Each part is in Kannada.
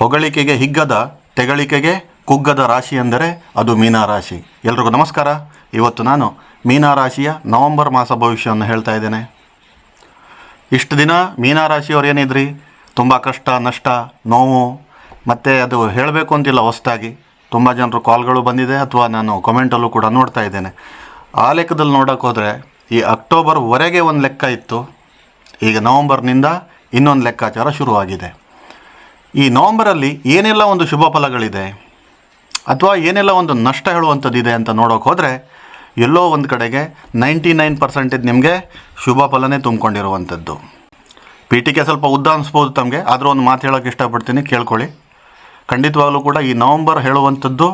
ಹೊಗಳಿಕೆಗೆ ಹಿಗ್ಗದ, ತೆಗಳಿಕೆಗೆ ಕುಗ್ಗದ ರಾಶಿ ಎಂದರೆ ಅದು ಮೀನ ರಾಶಿ. ಎಲ್ರಿಗೂ ನಮಸ್ಕಾರ. ಇವತ್ತು ನಾನು ಮೀನ ರಾಶಿಯ ನವೆಂಬರ್ ಮಾಸ ಭವಿಷ್ಯವನ್ನು ಹೇಳ್ತಾ ಇದ್ದೇನೆ. ಇಷ್ಟು ದಿನ ಮೀನ ರಾಶಿಯವ್ರು ಏನಿದ್ರಿ? ತುಂಬ ಕಷ್ಟ, ನಷ್ಟ, ನೋವು, ಮತ್ತು ಅದು ಹೇಳಬೇಕು ಅಂತಿಲ್ಲ ಹೊಸ್ದಾಗಿ ತುಂಬ ಜನರು ಕಾಲ್ಗಳು ಬಂದಿದೆ ಅಥವಾ ನಾನು ಕಮೆಂಟಲ್ಲೂ ಕೂಡ ನೋಡ್ತಾ ಇದ್ದೇನೆ. ಆ ಲೆಕ್ಕದಲ್ಲಿ ನೋಡೋಕೆ ಹೋದರೆ ಈ ಅಕ್ಟೋಬರ್ವರೆಗೆ ಒಂದು ಲೆಕ್ಕ ಇತ್ತು. ಈಗ ನವಂಬರ್ನಿಂದ ಇನ್ನೊಂದು ಲೆಕ್ಕಾಚಾರ ಶುರುವಾಗಿದೆ. ಈ ನವಂಬರಲ್ಲಿ ಏನೆಲ್ಲ ಒಂದು ಶುಭ ಫಲಗಳಿದೆ ಅಥವಾ ಏನೆಲ್ಲ ಒಂದು ನಷ್ಟ ಹೇಳುವಂಥದ್ದಿದೆ ಅಂತ ನೋಡೋಕೆ ಹೋದರೆ ಎಲ್ಲೋ ಒಂದು ಕಡೆಗೆ ನೈಂಟಿ ನೈನ್ ಪರ್ಸೆಂಟೇಜ್ ನಿಮಗೆ ಶುಭ ಫಲನೇ ತುಂಬಿಕೊಂಡಿರುವಂಥದ್ದು. ಕೆ ಸ್ವಲ್ಪ ಉದ್ದ ಅನಿಸ್ಬೋದು ತಮಗೆ, ಆದರೂ ಒಂದು ಮಾತು ಹೇಳೋಕ್ಕೆ ಇಷ್ಟಪಡ್ತೀನಿ, ಕೇಳ್ಕೊಳ್ಳಿ. ಖಂಡಿತವಾಗಲೂ ಕೂಡ ಈ ನವಂಬರ್ ಹೇಳುವಂಥದ್ದು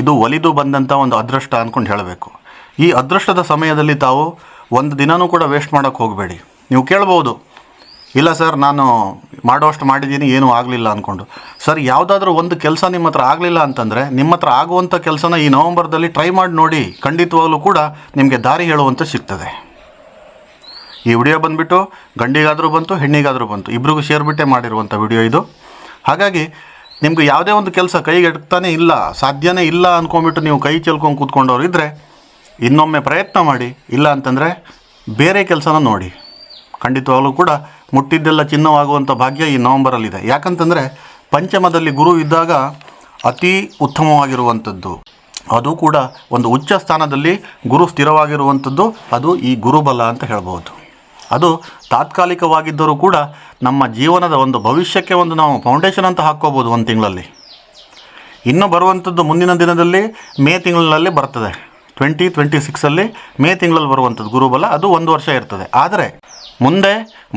ಇದು ಒಲಿದು ಬಂದಂಥ ಒಂದು ಅದೃಷ್ಟ ಅಂದ್ಕೊಂಡು ಹೇಳಬೇಕು. ಈ ಅದೃಷ್ಟದ ಸಮಯದಲ್ಲಿ ತಾವು ಒಂದು ದಿನವೂ ಕೂಡ ವೇಸ್ಟ್ ಮಾಡೋಕ್ಕೆ ಹೋಗಬೇಡಿ. ನೀವು ಕೇಳ್ಬೋದು ಇಲ್ಲ ಸರ್, ನಾನು ಮಾಡೋಷ್ಟು ಮಾಡಿದ್ದೀನಿ, ಏನೂ ಆಗಲಿಲ್ಲ ಅಂದ್ಕೊಂಡು ಸರ್, ಯಾವುದಾದ್ರೂ ಒಂದು ಕೆಲಸ ನಿಮ್ಮ ಹತ್ರ ಆಗಲಿಲ್ಲ ಅಂತಂದರೆ, ನಿಮ್ಮ ಹತ್ರ ಆಗುವಂಥ ಕೆಲಸನ ಈ ನವಂಬರ್ದಲ್ಲಿ ಟ್ರೈ ಮಾಡಿ ನೋಡಿ, ಖಂಡಿತವಾಗಲೂ ಕೂಡ ನಿಮಗೆ ದಾರಿ ಹೇಳುವಂಥ ಸಿಗ್ತದೆ. ಈ ವಿಡಿಯೋ ಬಂದುಬಿಟ್ಟು ಗಂಡಿಗಾದರೂ ಬಂತು, ಹೆಣ್ಣಿಗಾದರೂ ಬಂತು, ಇಬ್ರಿಗೂ ಸೇರಿಬಿಟ್ಟೆ ಮಾಡಿರುವಂಥ ವಿಡಿಯೋ ಇದು. ಹಾಗಾಗಿ, ನಿಮಗೆ ಯಾವುದೇ ಒಂದು ಕೆಲಸ ಕೈಗೆ ಎಟ್ತಾನೆ ಇಲ್ಲ, ಸಾಧ್ಯನೇ ಇಲ್ಲ ಅಂದ್ಕೊಂಬಿಟ್ಟು ನೀವು ಕೈ ಚೆಲ್ಕೊಂಡು ಕೂತ್ಕೊಂಡವ್ರು ಇದ್ದರೆ ಇನ್ನೊಮ್ಮೆ ಪ್ರಯತ್ನ ಮಾಡಿ, ಇಲ್ಲ ಅಂತಂದರೆ ಬೇರೆ ಕೆಲಸನ ನೋಡಿ. ಖಂಡಿತವಾಗ್ಲೂ ಕೂಡ ಮುಟ್ಟಿದ್ದೆಲ್ಲ ಚಿನ್ನವಾಗುವಂಥ ಭಾಗ್ಯ ಈ ನವಂಬರಲ್ಲಿದೆ. ಯಾಕಂತಂದರೆ ಪಂಚಮದಲ್ಲಿ ಗುರು ಇದ್ದಾಗ ಅತಿ ಉತ್ತಮವಾಗಿರುವಂಥದ್ದು ಅದು ಕೂಡ ಒಂದು ಉಚ್ಚ ಸ್ಥಾನದಲ್ಲಿ ಗುರು ಸ್ಥಿರವಾಗಿರುವಂಥದ್ದು ಅದು ಈ ಗುರುಬಲ ಅಂತ ಹೇಳ್ಬೋದು ಅದು ತಾತ್ಕಾಲಿಕವಾಗಿದ್ದರೂ ಕೂಡ ನಮ್ಮ ಜೀವನದ ಒಂದು ಭವಿಷ್ಯಕ್ಕೆ ಒಂದು ನಾವು ಫೌಂಡೇಶನ್ ಅಂತ ಹಾಕ್ಕೋಬೋದು ಒಂದು ತಿಂಗಳಲ್ಲಿ. ಇನ್ನು ಬರುವಂಥದ್ದು ಮುಂದಿನ ದಿನದಲ್ಲಿ ಮೇ ತಿಂಗಳಿನಲ್ಲಿ ಬರ್ತದೆ. ಟ್ವೆಂಟಿ ಟ್ವೆಂಟಿ ಸಿಕ್ಸಲ್ಲಿ ಮೇ ತಿಂಗಳಲ್ಲಿ ಬರುವಂಥದ್ದು ಗುರುಬಲ ಅದು ಒಂದು ವರ್ಷ ಇರ್ತದೆ. ಆದರೆ ಮುಂದೆ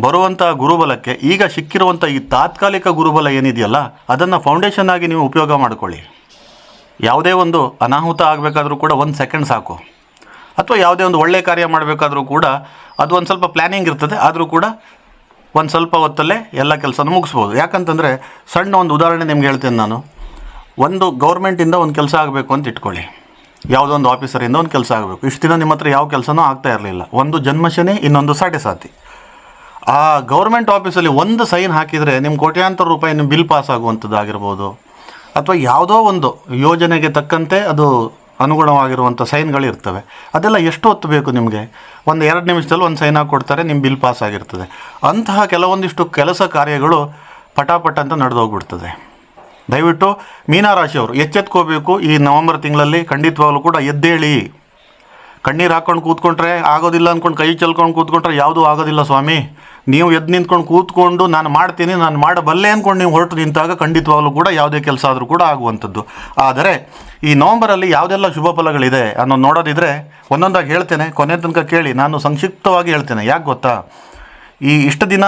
ಬರುವಂಥ ಗುರುಬಲಕ್ಕೆ ಈಗ ಸಿಕ್ಕಿರುವಂಥ ಈ ತಾತ್ಕಾಲಿಕ ಗುರುಬಲ ಏನಿದೆಯಲ್ಲ, ಅದನ್ನು ಫೌಂಡೇಶನ್ ಆಗಿ ನೀವು ಉಪಯೋಗ ಮಾಡಿಕೊಳ್ಳಿ. ಯಾವುದೇ ಒಂದು ಅನಾಹುತ ಆಗಬೇಕಾದ್ರೂ ಕೂಡ ಒಂದು ಸೆಕೆಂಡ್ ಸಾಕು. ಅಥವಾ ಯಾವುದೇ ಒಂದು ಒಳ್ಳೆಯ ಕಾರ್ಯ ಮಾಡಬೇಕಾದ್ರೂ ಕೂಡ ಅದು ಒಂದು ಸ್ವಲ್ಪ ಪ್ಲ್ಯಾನಿಂಗ್ ಇರ್ತದೆ, ಆದರೂ ಕೂಡ ಒಂದು ಸ್ವಲ್ಪ ಹೊತ್ತಲ್ಲೇ ಎಲ್ಲ ಕೆಲಸನೂ ಮುಗಿಸ್ಬೋದು. ಯಾಕಂತಂದರೆ ಸಣ್ಣ ಒಂದು ಉದಾಹರಣೆ ನಿಮ್ಗೆ ಹೇಳ್ತೇನೆ ನಾನು. ಒಂದು ಗೌರ್ಮೆಂಟಿಂದ ಒಂದು ಕೆಲಸ ಆಗಬೇಕು ಅಂತ ಇಟ್ಕೊಳ್ಳಿ. ಯಾವುದೋ ಒಂದು ಆಫೀಸರಿಂದ ಒಂದು ಕೆಲಸ ಆಗಬೇಕು. ಇಷ್ಟು ದಿನ ನಿಮ್ಮ ಹತ್ರ ಯಾವ ಕೆಲಸನೂ ಆಗ್ತಾ ಇರಲಿಲ್ಲ. ಒಂದು ಜನ್ಮಶನಿ ಇನ್ನೊಂದು ಸಾಟೆ ಸಾತಿ. ಆ ಗೌರ್ಮೆಂಟ್ ಆಫೀಸಲ್ಲಿ ಒಂದು ಸೈನ್ ಹಾಕಿದರೆ ನಿಮ್ಮ ಕೋಟ್ಯಾಂತರ ರೂಪಾಯಿ ನಿಮ್ಮ ಬಿಲ್ ಪಾಸ್ ಆಗುವಂಥದ್ದಾಗಿರ್ಬೋದು ಅಥವಾ ಯಾವುದೋ ಒಂದು ಯೋಜನೆಗೆ ತಕ್ಕಂತೆ ಅದು ಅನುಗುಣವಾಗಿರುವಂಥ ಸೈನ್ಗಳಿರ್ತವೆ. ಅದೆಲ್ಲ ಎಷ್ಟು ಹೊತ್ತು ಬೇಕು ನಿಮಗೆ? ಒಂದು ಎರಡು ನಿಮಿಷದಲ್ಲಿ ಒಂದು ಸೈನ್ ಹಾಕಿ ಕೊಡ್ತಾರೆ ನಿಮ್ಮ ಬಿಲ್ ಪಾಸ್ ಆಗಿರ್ತದೆ. ಅಂತಹ ಕೆಲವೊಂದಿಷ್ಟು ಕೆಲಸ ಕಾರ್ಯಗಳು ಪಟಾಪಟ ಅಂತ ನಡೆದೋಗ್ಬಿಡ್ತದೆ. ದಯವಿಟ್ಟು ಮೀನರಾಶಿಯವರು, ಎಚ್ಚೆತ್ಕೋಬೇಕು. ಈ ನವಂಬರ್ ತಿಂಗಳಲ್ಲಿ ಖಂಡಿತವಾಗ್ಲೂ ಕೂಡ ಎದ್ದೇಳಿ. ಕಣ್ಣೀರು ಹಾಕ್ಕೊಂಡು ಕೂತ್ಕೊಂಡ್ರೆ ಆಗೋದಿಲ್ಲ ಅಂದ್ಕೊಂಡು ಕೈ ಚೆಲ್ಕೊಂಡು ಕೂತ್ಕೊಂಡ್ರೆ ಯಾವುದೂ ಆಗೋದಿಲ್ಲ ಸ್ವಾಮಿ. ನೀವು ಎದ್ದು ನಿಂತ್ಕೊಂಡು ಕೂತ್ಕೊಂಡು, ನಾನು ಮಾಡ್ತೀನಿ, ನಾನು ಮಾಡಬಲ್ಲೆ ಅಂದ್ಕೊಂಡು ನೀವು ಹೊರಟು ನಿಂತಾಗ ಖಂಡಿತವಾಗ್ಲೂ ಕೂಡ ಯಾವುದೇ ಕೆಲಸ ಆದರೂ ಕೂಡ ಆಗುವಂಥದ್ದು. ಆದರೆ ಈ ನವಂಬರಲ್ಲಿ ಯಾವುದೆಲ್ಲ ಶುಭ ಫಲಗಳಿದೆ ಅನ್ನೋ ನೋಡೋದಿದ್ರೆ ಒಂದೊಂದಾಗಿ ಹೇಳ್ತೇನೆ. ಕೊನೆ ತನಕ ಕೇಳಿ, ನಾನು ಸಂಕ್ಷಿಪ್ತವಾಗಿ ಹೇಳ್ತೇನೆ. ಯಾಕೆ ಗೊತ್ತಾ? ಈ ಇಷ್ಟು ದಿನ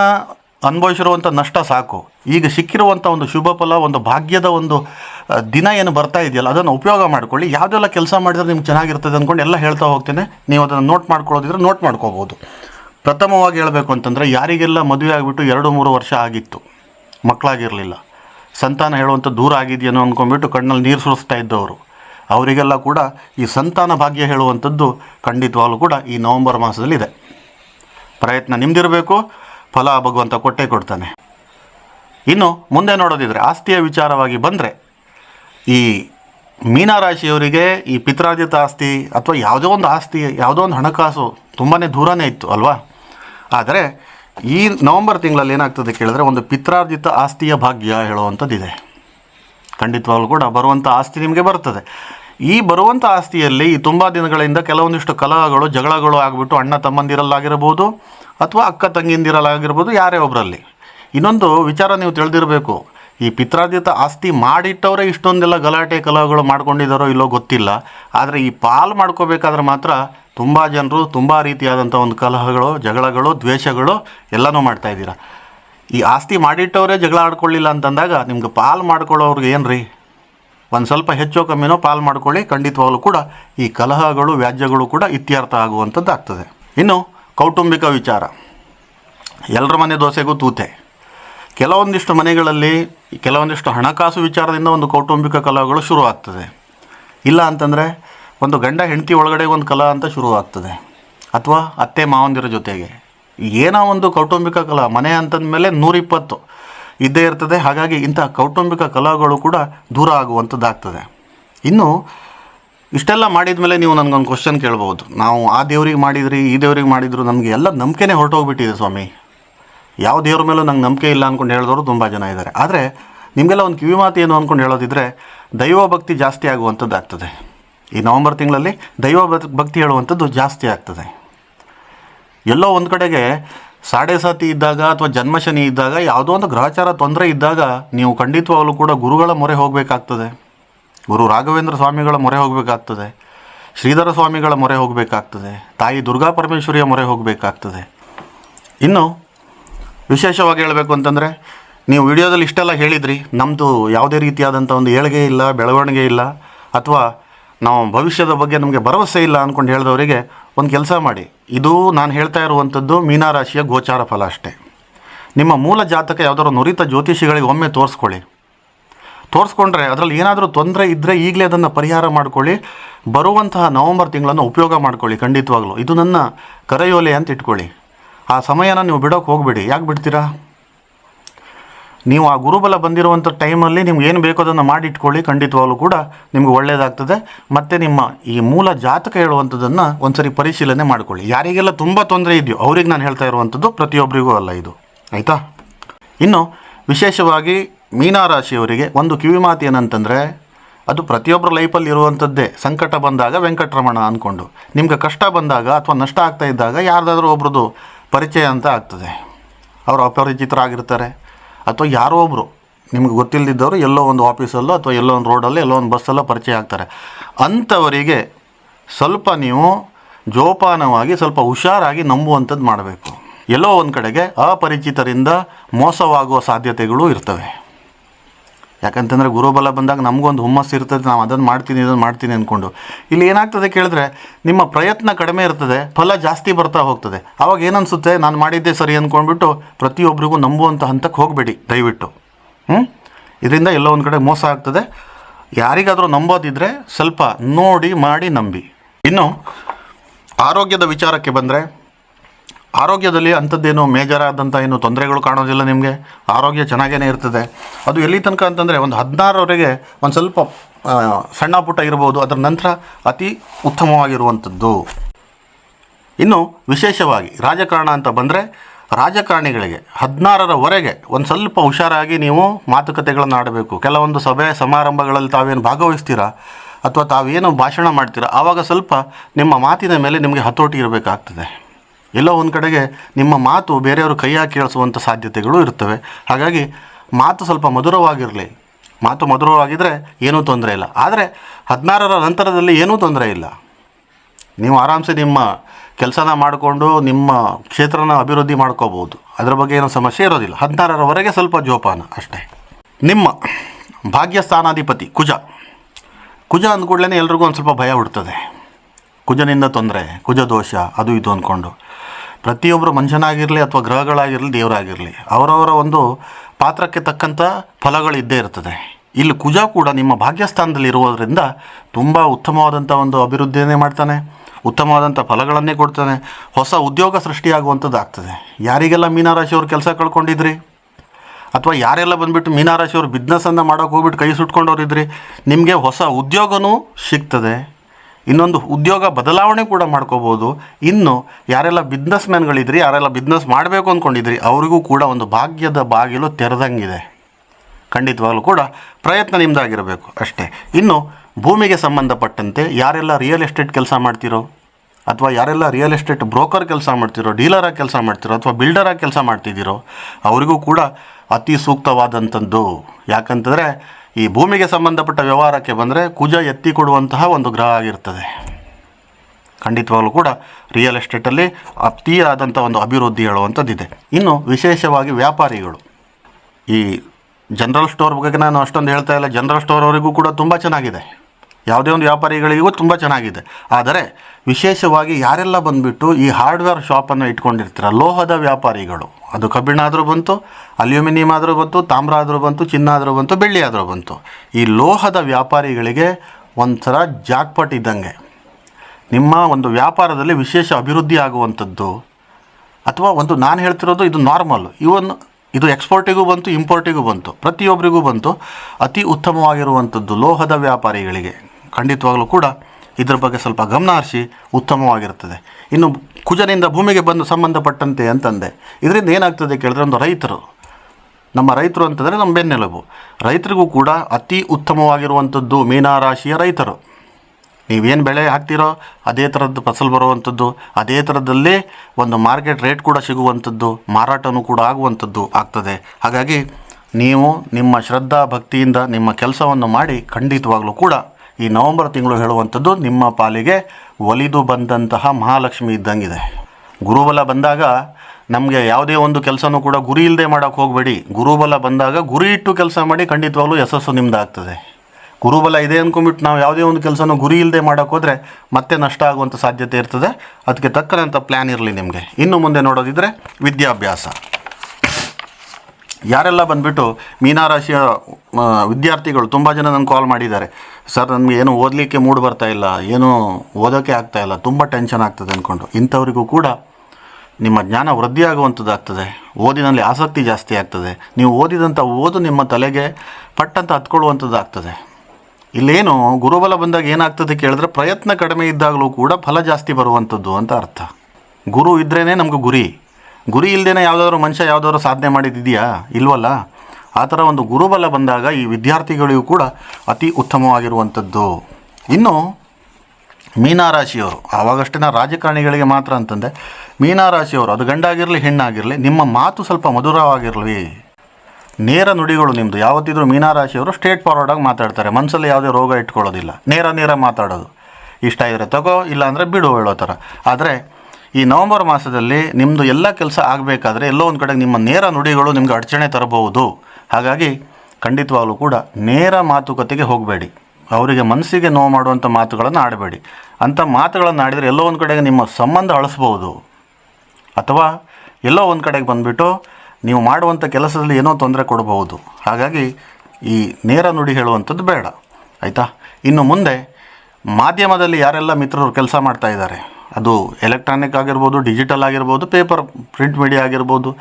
ಅನುಭವಿಸಿರುವಂಥ ನಷ್ಟ ಸಾಕು. ಈಗ ಸಿಕ್ಕಿರುವಂಥ ಒಂದು ಶುಭ ಫಲ, ಒಂದು ಭಾಗ್ಯದ ಒಂದು ದಿನ ಏನು ಬರ್ತಾ ಇದೆಯಲ್ಲ, ಅದನ್ನು ಉಪಯೋಗ ಮಾಡ್ಕೊಳ್ಳಿ. ಯಾವುದೆಲ್ಲ ಕೆಲಸ ಮಾಡಿದ್ರೆ ನಿಮ್ಗೆ ಚೆನ್ನಾಗಿರ್ತದೆ ಅಂದ್ಕೊಂಡು ಎಲ್ಲ ಹೇಳ್ತಾ ಹೋಗ್ತೇನೆ. ನೀವು ಅದನ್ನು ನೋಟ್ ಮಾಡ್ಕೊಳ್ಳೋದಿದ್ರೆ ನೋಟ್ ಮಾಡ್ಕೋಬೋದು. ಪ್ರಥಮವಾಗಿ ಹೇಳಬೇಕು ಅಂತಂದರೆ, ಯಾರಿಗೆಲ್ಲ ಮದುವೆ ಆಗಿಬಿಟ್ಟು ಎರಡು ಮೂರು ವರ್ಷ ಆಗಿತ್ತು, ಮಕ್ಕಳಾಗಿರಲಿಲ್ಲ, ಸಂತಾನ ಹೇಳುವಂಥ ದೂರ ಆಗಿದೆಯೇನೋ ಅಂದ್ಕೊಂಡ್ಬಿಟ್ಟು ಕಣ್ಣಲ್ಲಿ ನೀರು ಸುರಿಸ್ತಾ ಇದ್ದವರು, ಅವರಿಗೆಲ್ಲ ಕೂಡ ಈ ಸಂತಾನ ಭಾಗ್ಯ ಹೇಳುವಂಥದ್ದು ಖಂಡಿತವಾಗಲೂ ಕೂಡ ಈ ನವಂಬರ್ ಮಾಸದಲ್ಲಿದೆ. ಪ್ರಯತ್ನ ನಿಮ್ದಿರಬೇಕು. ಫಲ ಭಗವಂತ ಕೊಟ್ಟೇ ಕೊಡ್ತಾನೆ. ಇನ್ನು ಮುಂದೆ ನೋಡೋದಿದ್ರೆ ಆಸ್ತಿಯ ವಿಚಾರವಾಗಿ ಬಂದರೆ ಈ ಮೀನರಾಶಿಯವರಿಗೆ ಈ ಪಿತ್ರಾರ್ಜಿತ ಆಸ್ತಿ ಅಥವಾ ಯಾವುದೋ ಒಂದು ಆಸ್ತಿ, ಯಾವುದೋ ಒಂದು ಹಣಕಾಸು ತುಂಬಾ ದೂರನೇ ಇತ್ತು ಅಲ್ವಾ? ಆದರೆ ಈ ನವಂಬರ್ ತಿಂಗಳಲ್ಲಿ ಏನಾಗ್ತದೆ ಕೇಳಿದ್ರೆ ಒಂದು ಪಿತ್ರಾರ್ಜಿತ ಆಸ್ತಿಯ ಭಾಗ್ಯ ಹೇಳುವಂಥದ್ದಿದೆ. ಖಂಡಿತವಾಗ್ಲೂ ಕೂಡ ಬರುವಂಥ ಆಸ್ತಿ ನಿಮಗೆ ಬರ್ತದೆ. ಈ ಬರುವಂಥ ಆಸ್ತಿಯಲ್ಲಿ ಈ ತುಂಬ ದಿನಗಳಿಂದ ಕೆಲವೊಂದಿಷ್ಟು ಕಲಹಗಳು, ಜಗಳಗಳು ಆಗಿಬಿಟ್ಟು ಅಣ್ಣ ತಮ್ಮಂದಿರಲ್ಲಾಗಿರ್ಬೋದು ಅಥವಾ ಅಕ್ಕ ತಂಗಿಂದಿರಲ್ಲಾಗಿರ್ಬೋದು ಯಾರೇ ಒಬ್ಬರಲ್ಲಿ ಇನ್ನೊಂದು ವಿಚಾರ ನೀವು ತಿಳಿದಿರಬೇಕು. ಈ ಪಿತ್ರಾರ್ಜಿತ ಆಸ್ತಿ ಮಾಡಿಟ್ಟವರೇ ಇಷ್ಟೊಂದೆಲ್ಲ ಗಲಾಟೆ ಕಲಹಗಳು ಮಾಡ್ಕೊಂಡಿದ್ದಾರೋ ಇಲ್ಲೋ ಗೊತ್ತಿಲ್ಲ. ಆದರೆ ಈ ಪಾಲು ಮಾಡ್ಕೋಬೇಕಾದ್ರೆ ಮಾತ್ರ ತುಂಬ ಜನರು, ತುಂಬ ರೀತಿಯಾದಂಥ ಒಂದು ಕಲಹಗಳು, ಜಗಳಗಳು, ದ್ವೇಷಗಳು ಎಲ್ಲನೂ ಮಾಡ್ತಾ ಇದ್ದೀರಾ. ಈ ಆಸ್ತಿ ಮಾಡಿಟ್ಟವರೇ ಜಗಳ ಆಡ್ಕೊಳ್ಳಿಲ್ಲ ಅಂತಂದಾಗ ನಿಮ್ಗೆ ಪಾಲು ಮಾಡ್ಕೊಳ್ಳೋರ್ಗೆ ಏನು ರೀ ಒಂದು ಸ್ವಲ್ಪ ಹೆಚ್ಚು ಕಮ್ಮಿನೋ ಪಾಲು ಮಾಡ್ಕೊಳ್ಳಿ. ಖಂಡಿತವಾಗಲೂ ಕೂಡ ಈ ಕಲಹಗಳು, ವ್ಯಾಜ್ಯಗಳು ಕೂಡ ಇತ್ಯರ್ಥ ಆಗುವಂಥದ್ದು ಆಗ್ತದೆ ಇನ್ನು ಕೌಟುಂಬಿಕ ವಿಚಾರ. ಎಲ್ಲರ ಮನೆ ದೋಸೆಗೂ ತೂತೆ. ಕೆಲವೊಂದಿಷ್ಟು ಮನೆಗಳಲ್ಲಿ ಕೆಲವೊಂದಿಷ್ಟು ಹಣಕಾಸು ವಿಚಾರದಿಂದ ಒಂದು ಕೌಟುಂಬಿಕ ಕಲಹಗಳು ಶುರುವಾಗ್ತದೆ. ಇಲ್ಲ ಅಂತಂದರೆ ಒಂದು ಗಂಡ ಹೆಂಡತಿ ಒಳಗಡೆ ಒಂದು ಕಲಹ ಅಂತ ಶುರುವಾಗ್ತದೆ. ಅಥವಾ ಅತ್ತೆ ಮಾವಂದಿರ ಜೊತೆಗೆ. ಏನೋ ಒಂದು ಕೌಟುಂಬಿಕ ಕಲಹ ಮನೆ ಅಂತಂದಮೇಲೆ ನೂರಿಪ್ಪತ್ತು ಇದ್ದೇ ಇರ್ತದೆ. ಹಾಗಾಗಿ ಇಂಥ ಕೌಟುಂಬಿಕ ಕಲಹಗಳು ಕೂಡ ದೂರ ಆಗುವಂಥದ್ದಾಗ್ತದೆ. ಇನ್ನು ಇಷ್ಟೆಲ್ಲ ಮಾಡಿದ ಮೇಲೆ ನೀವು ನನಗೊಂದು ಕ್ವಶನ್ ಕೇಳ್ಬೋದು ನಾವು ಆ ದೇವ್ರಿಗೆ ಮಾಡಿದ್ರಿ, ಈ ದೇವ್ರಿಗೆ ಮಾಡಿದ್ರು ನಮಗೆ ಎಲ್ಲ ನಂಬಿಕೆನೇ ಹೊರಟೋಗ್ಬಿಟ್ಟಿದೆ ಸ್ವಾಮಿ. ಯಾವ ದೇವ್ರ ಮೇಲೂ ನಂಗೆ ನಂಬಿಕೆ ಇಲ್ಲ ಅಂದ್ಕೊಂಡು ಹೇಳಿದವರು ತುಂಬ ಜನ ಇದ್ದಾರೆ. ಆದರೆ ನಿಮಗೆಲ್ಲ ಒಂದು ಕಿವಿ ಮಾತು ಏನು ಅಂದ್ಕೊಂಡು ಹೇಳೋದಿದ್ರೆ, ದೈವ ಭಕ್ತಿ ಜಾಸ್ತಿ ಆಗುವಂಥದ್ದು ಆಗ್ತದೆ. ಈ ನವಂಬರ್ ತಿಂಗಳಲ್ಲಿ ದೈವ ಭಕ್- ಭಕ್ತಿ ಹೇಳುವಂಥದ್ದು ಜಾಸ್ತಿ ಆಗ್ತದೆ. ಎಲ್ಲೋ ಒಂದು ಕಡೆಗೆ ಸಾಡೆ ಸಾತಿ ಇದ್ದಾಗ ಅಥವಾ ಜನ್ಮಶನಿ ಇದ್ದಾಗ ಯಾವುದೋ ಒಂದು ಗ್ರಹಚಾರ ತೊಂದರೆ ಇದ್ದಾಗ ನೀವು ಖಂಡಿತವಾಗಲೂ ಕೂಡ ಗುರುಗಳ ಮೊರೆ ಹೋಗಬೇಕಾಗ್ತದೆ. ಗುರು ರಾಘವೇಂದ್ರ ಸ್ವಾಮಿಗಳ ಮೊರೆ ಹೋಗಬೇಕಾಗ್ತದೆ. ಶ್ರೀಧರ ಸ್ವಾಮಿಗಳ ಮೊರೆ ಹೋಗಬೇಕಾಗ್ತದೆ. ತಾಯಿ ದುರ್ಗಾ ಪರಮೇಶ್ವರಿಯ ಮೊರೆ ಹೋಗಬೇಕಾಗ್ತದೆ. ಇನ್ನು ವಿಶೇಷವಾಗಿ ಹೇಳಬೇಕು ಅಂತಂದರೆ, ನೀವು ವಿಡಿಯೋದಲ್ಲಿ ಇಷ್ಟೆಲ್ಲ ಹೇಳಿದ್ರಿ. ನಮ್ಮದು ಯಾವುದೇ ರೀತಿಯಾದಂಥ ಒಂದು ಏಳಿಗೆ ಇಲ್ಲ, ಬೆಳವಣಿಗೆ ಇಲ್ಲ, ಅಥವಾ ನಾವು ಭವಿಷ್ಯದ ಬಗ್ಗೆ ನಮಗೆ ಭರವಸೆ ಇಲ್ಲ ಅಂದ್ಕೊಂಡು ಹೇಳಿದವರಿಗೆ ಒಂದು ಕೆಲಸ ಮಾಡಿ. ಇದು ನಾನು ಹೇಳ್ತಾ ಇರುವಂಥದ್ದು ಮೀನಾರಾಶಿಯ ಗೋಚಾರ ಫಲ ಅಷ್ಟೇ. ನಿಮ್ಮ ಮೂಲ ಜಾತಕ ಯಾವುದಾದ್ರು ನುರಿತ ಜ್ಯೋತಿಷಿಗಳಿಗೆ ಒಮ್ಮೆ ತೋರಿಸ್ಕೊಳ್ಳಿ. ತೋರಿಸ್ಕೊಂಡ್ರೆ ಅದರಲ್ಲಿ ಏನಾದರೂ ತೊಂದರೆ ಇದ್ದರೆ ಈಗಲೇ ಅದನ್ನು ಪರಿಹಾರ ಮಾಡಿಕೊಳ್ಳಿ. ಬರುವಂತಹ ನವಂಬರ್ ತಿಂಗಳನ್ನು ಉಪಯೋಗ ಮಾಡ್ಕೊಳ್ಳಿ ಖಂಡಿತವಾಗ್ಲೂ. ಇದು ನನ್ನ ಕರೆಯೋಲೆ ಅಂತ ಇಟ್ಕೊಳ್ಳಿ. ಆ ಸಮಯನ ನೀವು ಬಿಡೋಕೆ ಹೋಗಬೇಡಿ. ಯಾಕೆ ಬಿಡ್ತೀರಾ? ನೀವು ಆ ಗುರುಬಲ ಬಂದಿರುವಂಥ ಟೈಮಲ್ಲಿ ನಿಮ್ಗೆ ಏನು ಬೇಕೋ ಅದನ್ನು ಮಾಡಿಟ್ಕೊಳ್ಳಿ. ಖಂಡಿತವಾಗ್ಲೂ ಕೂಡ ನಿಮ್ಗೆ ಒಳ್ಳೆಯದಾಗ್ತದೆ ಮತ್ತು ನಿಮ್ಮ ಈ ಮೂಲ ಜಾತಕ ಹೇಳುವಂಥದ್ದನ್ನು ಒಂದ್ಸರಿ ಪರಿಶೀಲನೆ ಮಾಡಿಕೊಳ್ಳಿ. ಯಾರಿಗೆಲ್ಲ ತುಂಬ ತೊಂದರೆ ಇದೆಯೋ ಅವ್ರಿಗೆ ನಾನು ಹೇಳ್ತಾ ಇರುವಂಥದ್ದು ಪ್ರತಿಯೊಬ್ಬರಿಗೂ ಅಲ್ಲ ಇದು. ಆಯಿತಾ? ಇನ್ನು ವಿಶೇಷವಾಗಿ ಮೀನಾರಾಶಿಯವರಿಗೆ ಒಂದು ಕಿವಿಮಾತು ಏನಂತಂದರೆ, ಅದು ಪ್ರತಿಯೊಬ್ಬರ ಲೈಫಲ್ಲಿ ಇರುವಂಥದ್ದೇ ಸಂಕಟ ಬಂದಾಗ ವೆಂಕಟರಮಣ ಅಂದ್ಕೊಂಡು ನಿಮ್ಗೆ ಕಷ್ಟ ಬಂದಾಗ ಅಥವಾ ನಷ್ಟ ಆಗ್ತಾ ಇದ್ದಾಗ ಯಾರ್ದಾದ್ರೂ ಒಬ್ರದ್ದು ಪರಿಚಯ ಅಂತ ಆಗ್ತದೆ. ಅವರು ಅಪರಿಚಿತರಾಗಿರ್ತಾರೆ. ಅಥವಾ ಯಾರೋ ಒಬ್ಬರು ನಿಮ್ಗೆ ಗೊತ್ತಿಲ್ಲದಿದ್ದವರು ಎಲ್ಲೋ ಒಂದು ಆಫೀಸಲ್ಲೋ ಅಥವಾ ಎಲ್ಲೋ ಒಂದು ರೋಡಲ್ಲೋ ಎಲ್ಲೋ ಒಂದು ಬಸ್ಸಲ್ಲೋ ಪರಿಚಯ ಆಗ್ತಾರೆ. ಅಂಥವರಿಗೆ ಸ್ವಲ್ಪ ನೀವು ಜೋಪಾನವಾಗಿ, ಸ್ವಲ್ಪ ಹುಷಾರಾಗಿ ನಂಬುವಂಥದ್ದು ಮಾಡಬೇಕು. ಎಲ್ಲೋ ಒಂದು ಕಡೆಗೆ ಅಪರಿಚಿತರಿಂದ ಮೋಸವಾಗುವ ಸಾಧ್ಯತೆಗಳು ಇರ್ತವೆ. ಯಾಕಂತಂದರೆ ಗುರುಬಲ ಬಂದಾಗ ನಮಗೊಂದು ಹುಮ್ಮಸ್ಸು ಇರ್ತದೆ, ನಾವು ಅದನ್ನು ಮಾಡ್ತೀನಿ ಇದನ್ನು ಮಾಡ್ತೀನಿ ಅಂದ್ಕೊಂಡು ಇಲ್ಲಿ ಏನಾಗ್ತದೆ ಕೇಳಿದ್ರೆ, ನಿಮ್ಮ ಪ್ರಯತ್ನ ಕಡಿಮೆ ಇರ್ತದೆ, ಫಲ ಜಾಸ್ತಿ ಬರ್ತಾ ಹೋಗ್ತದೆ. ಅವಾಗ ಏನನ್ಸುತ್ತೆ? ನಾನು ಮಾಡಿದ್ದೆ ಸರಿ ಅಂದ್ಕೊಂಡ್ಬಿಟ್ಟು ಪ್ರತಿಯೊಬ್ಬರಿಗೂ ನಂಬುವಂಥ ಹಂತಕ್ಕೆ ಹೋಗಬೇಡಿ, ದಯವಿಟ್ಟು. ಹ್ಞೂ ಇದರಿಂದ ಎಲ್ಲೋ ಒಂದು ಕಡೆ ಮೋಸ ಆಗ್ತದೆ. ಯಾರಿಗಾದರೂ ನಂಬೋದಿದ್ರೆ ಸ್ವಲ್ಪ ನೋಡಿ, ಮಾಡಿ ನಂಬಿ. ಇನ್ನು, ಆರೋಗ್ಯದ ವಿಚಾರಕ್ಕೆ ಬಂದರೆ ಆರೋಗ್ಯದಲ್ಲಿ ಅಂಥದ್ದೇನು ಮೇಜರ್ ಆದಂಥ ಏನು ತೊಂದರೆಗಳು ಕಾಣೋದಿಲ್ಲ ನಿಮಗೆ? ಆರೋಗ್ಯ ಚೆನ್ನಾಗೇ ಇರ್ತದೆ. ಅದು ಎಲ್ಲಿ ತನಕ ಅಂತಂದರೆ ಒಂದು ಹದಿನಾರವರೆಗೆ ಒಂದು ಸ್ವಲ್ಪ ಸಣ್ಣ ಪುಟ್ಟ ಇರ್ಬೋದು, ಅದರ ನಂತರ ಅತಿ ಉತ್ತಮವಾಗಿರುವಂಥದ್ದು. ಇನ್ನು ವಿಶೇಷವಾಗಿ ರಾಜಕಾರಣ ಅಂತ ಬಂದರೆ ರಾಜಕಾರಣಿಗಳಿಗೆ ಹದಿನಾರರವರೆಗೆ ಒಂದು ಸ್ವಲ್ಪ ಹುಷಾರಾಗಿ ನೀವು ಮಾತುಕತೆಗಳನ್ನು ಆಡಬೇಕು. ಕೆಲವೊಂದು ಸಭೆ ಸಮಾರಂಭಗಳಲ್ಲಿ ತಾವೇನು ಭಾಗವಹಿಸ್ತೀರಾ? ಅಥವಾ ತಾವೇನು ಭಾಷಣ ಮಾಡ್ತೀರಾ? ಆವಾಗ ಸ್ವಲ್ಪ ನಿಮ್ಮ ಮಾತಿನ ಮೇಲೆ ನಿಮಗೆ ಹತೋಟಿ ಇರಬೇಕಾಗ್ತದೆ. ಎಲ್ಲೋ ಒಂದು ಕಡೆಗೆ ನಿಮ್ಮ ಮಾತು ಬೇರೆಯವರು ಕೈಯಾಗಿ ಕೇಳಿಸುವಂಥ ಸಾಧ್ಯತೆಗಳು ಇರ್ತವೆ. ಹಾಗಾಗಿ ಮಾತು ಸ್ವಲ್ಪ ಮಧುರವಾಗಿರಲಿ. ಮಾತು ಮಧುರವಾಗಿದ್ದರೆ ಏನೂ ತೊಂದರೆ ಇಲ್ಲ. ಆದರೆ ಹದಿನಾರರ ನಂತರದಲ್ಲಿ ಏನೂ ತೊಂದರೆ ಇಲ್ಲ. ನೀವು ಆರಾಮ್ಸೆ ನಿಮ್ಮ ಕೆಲಸನ ಮಾಡಿಕೊಂಡು ನಿಮ್ಮ ಕ್ಷೇತ್ರನ ಅಭಿವೃದ್ಧಿ ಮಾಡ್ಕೋಬೋದು ಅದರ ಬಗ್ಗೆ ಏನೂ ಸಮಸ್ಯೆ ಇರೋದಿಲ್ಲ. ಹದಿನಾರರವರೆಗೆ ಸ್ವಲ್ಪ ಜೋಪಾನ ಅಷ್ಟೇ. ನಿಮ್ಮ ಭಾಗ್ಯಸ್ಥಾನಾಧಿಪತಿ ಕುಜ. ಕುಜ ಅಂದ್ಕೂಡ್ಲೇ ಎಲ್ರಿಗೂ ಒಂದು ಸ್ವಲ್ಪ ಭಯ ಹುಡ್ತದೆ. ಕುಜನಿಂದ ತೊಂದರೆ ಕುಜ ದೋಷ ಅದು ಇದು ಅಂದ್ಕೊಂಡು ಪ್ರತಿಯೊಬ್ಬರು ಮನುಷ್ಯನಾಗಿರಲಿ ಅಥವಾ ಗ್ರಹಗಳಾಗಿರಲಿ ದೇವರಾಗಿರಲಿ, ಅವರವರ ಒಂದು ಪಾತ್ರಕ್ಕೆ ತಕ್ಕಂಥ ಫಲಗಳು ಇದ್ದೇ ಇರ್ತದೆ. ಇಲ್ಲಿ ಕುಜ ಕೂಡ ನಿಮ್ಮ ಭಾಗ್ಯಸ್ಥಾನದಲ್ಲಿ ಇರುವುದರಿಂದ ತುಂಬ ಉತ್ತಮವಾದಂಥ ಒಂದು ಅಭಿವೃದ್ಧಿಯನ್ನೇ ಮಾಡ್ತಾನೆ ಉತ್ತಮವಾದಂಥ ಫಲಗಳನ್ನೇ ಕೊಡ್ತಾನೆ, ಹೊಸ ಉದ್ಯೋಗ ಸೃಷ್ಟಿಯಾಗುವಂಥದ್ದು ಆಗ್ತದೆ ಯಾರಿಗೆಲ್ಲ ಮೀನರಾಶಿಯವ್ರು ಕೆಲಸ ಕಳ್ಕೊಂಡಿದ್ರಿ? ಅಥವಾ ಯಾರೆಲ್ಲ ಬಂದುಬಿಟ್ಟು ಮೀನಾರಾಶಿಯವರು ಬಿಸ್ನೆಸ್ಸನ್ನು ಮಾಡೋಕೆ ಹೋಗ್ಬಿಟ್ಟು ಕೈ ಸುಟ್ಕೊಂಡವ್ರಿದ್ರಿ? ನಿಮಗೆ ಹೊಸ ಉದ್ಯೋಗವೂ ಸಿಗ್ತದೆ. ಇನ್ನೊಂದು ಉದ್ಯೋಗ ಬದಲಾವಣೆ ಕೂಡ ಮಾಡ್ಕೋಬೋದು. ಇನ್ನು ಯಾರೆಲ್ಲ ಬಿಸ್ನೆಸ್ ಮ್ಯಾನ್ಗಳಿದ್ರಿ ಯಾರೆಲ್ಲ ಬಿಸ್ನೆಸ್ ಮಾಡಬೇಕು ಅಂದ್ಕೊಂಡಿದ್ರಿ ಅವರಿಗೂ ಕೂಡ ಒಂದು ಭಾಗ್ಯದ ಬಾಗಿಲು ತೆರೆದಂಗಿದೆ. ಖಂಡಿತವಾಗಲೂ ಕೂಡ ಪ್ರಯತ್ನ ನಿಮ್ಮದಾಗಿರಬೇಕು ಅಷ್ಟೇ. ಇನ್ನು ಭೂಮಿಗೆ ಸಂಬಂಧಪಟ್ಟಂತೆ ಯಾರೆಲ್ಲ ರಿಯಲ್ ಎಸ್ಟೇಟ್ ಕೆಲಸ ಮಾಡ್ತಿರೋ, ಅಥವಾ ಯಾರೆಲ್ಲ ರಿಯಲ್ ಎಸ್ಟೇಟ್ ಬ್ರೋಕರ್ ಕೆಲಸ ಮಾಡ್ತಿರೋ ಡೀಲರಾಗಿ ಕೆಲಸ ಮಾಡ್ತಿರೋ, ಅಥವಾ ಬಿಲ್ಡರಾಗಿ ಕೆಲಸ ಮಾಡ್ತಿದ್ದೀರೋ, ಅವರಿಗೂ ಕೂಡ ಅತಿ ಸೂಕ್ತವಾದಂಥದ್ದು. ಯಾಕಂತಂದರೆ ಈ ಭೂಮಿಗೆ ಸಂಬಂಧಪಟ್ಟ ವ್ಯವಹಾರಕ್ಕೆ ಬಂದರೆ ಕುಜ ಎತ್ತಿ ಕೊಡುವಂತಹ ಒಂದು ಗ್ರಹ ಆಗಿರ್ತದೆ. ಖಂಡಿತವಾಗಲೂ ಕೂಡ ರಿಯಲ್ ಎಸ್ಟೇಟಲ್ಲಿ ಅತೀಯಾದಂಥ ಒಂದು ಅಭಿವೃದ್ಧಿ ಹೇಳುವಂಥದ್ದಿದೆ. ಇನ್ನು ವಿಶೇಷವಾಗಿ ವ್ಯಾಪಾರಿಗಳು. ಈ ಜನರಲ್ ಸ್ಟೋರ್ ಬಗ್ಗೆ ನಾನು ಅಷ್ಟೊಂದು ಹೇಳ್ತಾ ಇಲ್ಲ. ಜನರಲ್ ಸ್ಟೋರ್ ಅವರಿಗೂ ಕೂಡ ತುಂಬ ಚೆನ್ನಾಗಿದೆ. ಯಾವುದೇ ಒಂದು ವ್ಯಾಪಾರಿಗಳಿಗೂ ತುಂಬ ಚೆನ್ನಾಗಿದೆ. ಆದರೆ ವಿಶೇಷವಾಗಿ ಯಾರೆಲ್ಲ ಬಂದುಬಿಟ್ಟು ಈ ಹಾರ್ಡ್ವೇರ್ ಶಾಪನ್ನು ಇಟ್ಕೊಂಡಿರ್ತೀರ, ಲೋಹದ ವ್ಯಾಪಾರಿಗಳು. ಅದು ಕಬ್ಬಿಣ ಆದರೂ ಬಂತು, ಅಲ್ಯೂಮಿನಿಯಂ ಆದರೂ ಬಂತು, ತಾಮ್ರ ಆದರೂ ಬಂತು, ಚಿನ್ನ ಆದರೂ ಬಂತು, ಬೆಳ್ಳಿ ಆದರೂ ಬಂತು. ಈ ಲೋಹದ ವ್ಯಾಪಾರಿಗಳಿಗೆ ಒಂಥರ ಜಾಕ್ಪಟ್ ಇದ್ದಂಗೆ. ನಿಮ್ಮ ಒಂದು ವ್ಯಾಪಾರದಲ್ಲಿ ವಿಶೇಷ ಅಭಿವೃದ್ಧಿ ಆಗುವಂಥದ್ದು, ಅಥವಾ ಒಂದು ನಾನು ಹೇಳ್ತಿರೋದು ಇದು ನಾರ್ಮಲ್ ಇವನ್ ಇದು ಎಕ್ಸ್ಪೋರ್ಟಿಗೂ ಬಂತು ಇಂಪೋರ್ಟಿಗೂ ಬಂತು ಪ್ರತಿಯೊಬ್ಬರಿಗೂ ಬಂತು, ಅತಿ ಉತ್ತಮವಾಗಿರುವಂಥದ್ದು ಲೋಹದ ವ್ಯಾಪಾರಿಗಳಿಗೆ. ಖಂಡಿತವಾಗಲೂ ಕೂಡ ಇದರ ಬಗ್ಗೆ ಸ್ವಲ್ಪ ಗಮನ ಹರಿಸಿ ಉತ್ತಮವಾಗಿರುತ್ತದೆ. ಇನ್ನು ಕುಜನಿಂದ ಭೂಮಿಗೆ ಬಂದು ಸಂಬಂಧಪಟ್ಟಂತೆ ಅಂತಂದೆ. ಇದರಿಂದ ಏನಾಗ್ತದೆ ಕೇಳಿದ್ರೆ ಒಂದು ರೈತರು, ನಮ್ಮ ರೈತರು ಅಂತಂದರೆ ನಮ್ಮ ಬೆನ್ನೆಲುಬು. ರೈತರಿಗೂ ಕೂಡ ಅತಿ ಉತ್ತಮವಾಗಿರುವಂಥದ್ದು ಮೀನರಾಶಿಯ ರೈತರು. ನೀವೇನು ಬೆಳೆ ಹಾಕ್ತೀರೋ ಅದೇ ಥರದ್ದು ಫಸಲು ಬರುವಂಥದ್ದು, ಅದೇ ಥರದಲ್ಲೇ ಒಂದು ಮಾರ್ಕೆಟ್ ರೇಟ್ ಕೂಡ ಸಿಗುವಂಥದ್ದು ಮಾರಾಟವೂ ಕೂಡ ಆಗುವಂಥದ್ದು ಆಗ್ತದೆ. ಹಾಗಾಗಿ ನೀವು ನಿಮ್ಮ ಶ್ರದ್ಧಾ ಭಕ್ತಿಯಿಂದ ನಿಮ್ಮ ಕೆಲಸವನ್ನು ಮಾಡಿ ಖಂಡಿತವಾಗಲೂ ಕೂಡ ಈ ನವೆಂಬರ್ ತಿಂಗಳು ಹೇಳುವಂಥದ್ದು ನಿಮ್ಮ ಪಾಲಿಗೆ ಒಲಿದು ಬಂದಂತಹ ಮಹಾಲಕ್ಷ್ಮಿ ಇದ್ದಂಗಿದೆ. ಗುರುಬಲ ಬಂದಾಗ ನಮಗೆ ಯಾವುದೇ ಒಂದು ಕೆಲಸನೂ ಕೂಡ ಗುರಿ ಇಲ್ಲದೆ ಮಾಡೋಕ್ಕೆ ಹೋಗಬೇಡಿ. ಗುರುಬಲ ಬಂದಾಗ ಗುರಿ ಇಟ್ಟು ಕೆಲಸ ಮಾಡಿ ಖಂಡಿತವಾಗ್ಲೂ ಯಶಸ್ಸು ನಿಮ್ಮದಾಗ್ತದೆ ಗುರುಬಲ ಇದೆ ಅಂದ್ಕೊಂಬಿಟ್ಟು ನಾವು ಯಾವುದೇ ಒಂದು ಕೆಲಸನೂ ಗುರಿ ಇಲ್ಲದೆ ಮಾಡೋಕ್ಕೆ ಹೋದರೆ ಮತ್ತೆ ನಷ್ಟ ಆಗುವಂಥ ಸಾಧ್ಯತೆ ಇರ್ತದೆ. ಅದಕ್ಕೆ ತಕ್ಕನಂಥ ಪ್ಲ್ಯಾನ್ ಇರಲಿ ನಿಮಗೆ. ಇನ್ನು ಮುಂದೆ ನೋಡೋದಿದ್ರೆ ವಿದ್ಯಾಭ್ಯಾಸ. ಯಾರೆಲ್ಲ ಬಂದುಬಿಟ್ಟು ಮೀನಾರಾಶಿಯ ವಿದ್ಯಾರ್ಥಿಗಳು, ತುಂಬ ಜನ ನನಗೆ ಕಾಲ್ ಮಾಡಿದ್ದಾರೆ. ಸರ್, ನನಗೆ ಏನು ಓದಲಿಕ್ಕೆ ಮೂಡ್ ಬರ್ತಾ ಇಲ್ಲ, ಏನು ಓದೋಕ್ಕೆ ಆಗ್ತಾ ಇಲ್ಲ, ತುಂಬ ಟೆನ್ಷನ್ ಆಗ್ತದೆ ಅಂದ್ಕೊಂಡು ಇಂಥವರಿಗೂ ಕೂಡ ನಿಮ್ಮ ಜ್ಞಾನ ವೃದ್ಧಿಯಾಗುವಂಥದ್ದಾಗ್ತದೆ ಓದಿನಲ್ಲಿ ಆಸಕ್ತಿ ಜಾಸ್ತಿ ಆಗ್ತದೆ. ನೀವು ಓದಿದಂಥ ಓದು ನಿಮ್ಮ ತಲೆಗೆ ಪಟ್ಟಂತ ಹತ್ಕೊಳ್ಳುವಂಥದ್ದಾಗ್ತದೆ ಇಲ್ಲೇನು, ಗುರುಬಲ ಬಂದಾಗ ಏನಾಗ್ತದೆ ಕೇಳಿದ್ರೆ ಪ್ರಯತ್ನ ಕಡಿಮೆ ಇದ್ದಾಗಲೂ ಕೂಡ ಫಲ ಜಾಸ್ತಿ ಬರುವಂಥದ್ದು ಅಂತ ಅರ್ಥ. ಗುರು ಇದ್ರೇ ನಮಗೆ ಗುರಿ. ಗುರಿ ಇಲ್ಲದೇ ಯಾವುದಾದ್ರು ಮನುಷ್ಯ ಯಾವುದಾದ್ರು ಸಾಧನೆ ಮಾಡಿದ್ದಿದೆಯಾ? ಇಲ್ವಲ್ಲ? ಆ ಥರ ಒಂದು ಗುರುಬಲ ಬಂದಾಗ ಈ ವಿದ್ಯಾರ್ಥಿಗಳಿಗೂ ಕೂಡ ಅತಿ ಉತ್ತಮವಾಗಿರುವಂಥದ್ದು. ಇನ್ನು ಮೀನಾರಾಶಿಯವರು, ಆವಾಗಷ್ಟೇ ನಾ ರಾಜಕಾರಣಿಗಳಿಗೆ ಮಾತ್ರ ಅಂತಂದೆ, ಮೀನಾರಾಶಿಯವರು, ಅದು ಗಂಡಾಗಿರಲಿ ಹೆಣ್ಣಾಗಿರಲಿ, ನಿಮ್ಮ ಮಾತು ಸ್ವಲ್ಪ ಮಧುರವಾಗಿರಲಿ. ನೇರ ನುಡಿಗಳು ನಿಮ್ಮದು ಯಾವತ್ತಿದ್ರೂ ಮೀನಾರಾಶಿಯವರು ಸ್ಟ್ರೇಟ್ ಫಾರ್ವರ್ಡಾಗಿ ಮಾತಾಡ್ತಾರೆ ಮನಸ್ಸಲ್ಲಿ ಯಾವುದೇ ರೋಗ ಇಟ್ಕೊಳ್ಳೋದಿಲ್ಲ, ನೇರ ನೇರ ಮಾತಾಡೋದು. ಇಷ್ಟ ಇದ್ದರೆ ತಗೋ ಇಲ್ಲ ಅಂದರೆ ಬಿಡು ಹೇಳೋ ಥರ. ಆದರೆ ಈ ನವೆಂಬರ್ ಮಾಸದಲ್ಲಿ ನಿಮ್ಮದು ಎಲ್ಲ ಕೆಲಸ ಆಗಬೇಕಾದ್ರೆ ಎಲ್ಲೋ ಒಂದು ಕಡೆಗೆ ನಿಮ್ಮ ನೇರ ನುಡಿಗಳು ನಿಮ್ಗೆ ಅಡಚಣೆ ತರಬಹುದು. ಹಾಗಾಗಿ ಖಂಡಿತವಾಗಲೂ ಕೂಡ ನೇರ ಮಾತುಕತೆಗೆ ಹೋಗಬೇಡಿ. ಅವರಿಗೆ ಮನಸ್ಸಿಗೆ ನೋವು ಮಾಡುವಂಥ ಮಾತುಗಳನ್ನು ಆಡಬೇಡಿ. ಅಂಥ ಮಾತುಗಳನ್ನು ಆಡಿದರೆ ಎಲ್ಲೋ ಒಂದು ಕಡೆಗೆ ನಿಮ್ಮ ಸಂಬಂಧ ಅಳಿಸ್ಬೋದು ಅಥವಾ ಎಲ್ಲೋ ಒಂದು ಕಡೆಗೆ ಬಂದುಬಿಟ್ಟು ನೀವು ಮಾಡುವಂಥ ಕೆಲಸದಲ್ಲಿ ಏನೋ ತೊಂದರೆ ಕೊಡಬಹುದು. ಹಾಗಾಗಿ ಈ ನೇರ ನುಡಿ ಹೇಳುವಂಥದ್ದು ಬೇಡ. ಆಯಿತಾ? ಇನ್ನು ಮುಂದೆ ಮಾಧ್ಯಮದಲ್ಲಿ ಯಾರೆಲ್ಲ ಮಿತ್ರರು ಕೆಲಸ ಮಾಡ್ತಾ ಇದ್ದಾರೆ? ಅದು ಎಲೆಕ್ಟ್ರಾನಿಕ್ ಆಗಿರ್ಬೋದು ಡಿಜಿಟಲ್ ಆಗಿರ್ಬೋದು ಪೇಪರ್ ಪ್ರಿಂಟ್ ಮೀಡಿಯಾ ಆಗಿರ್ಬೋದು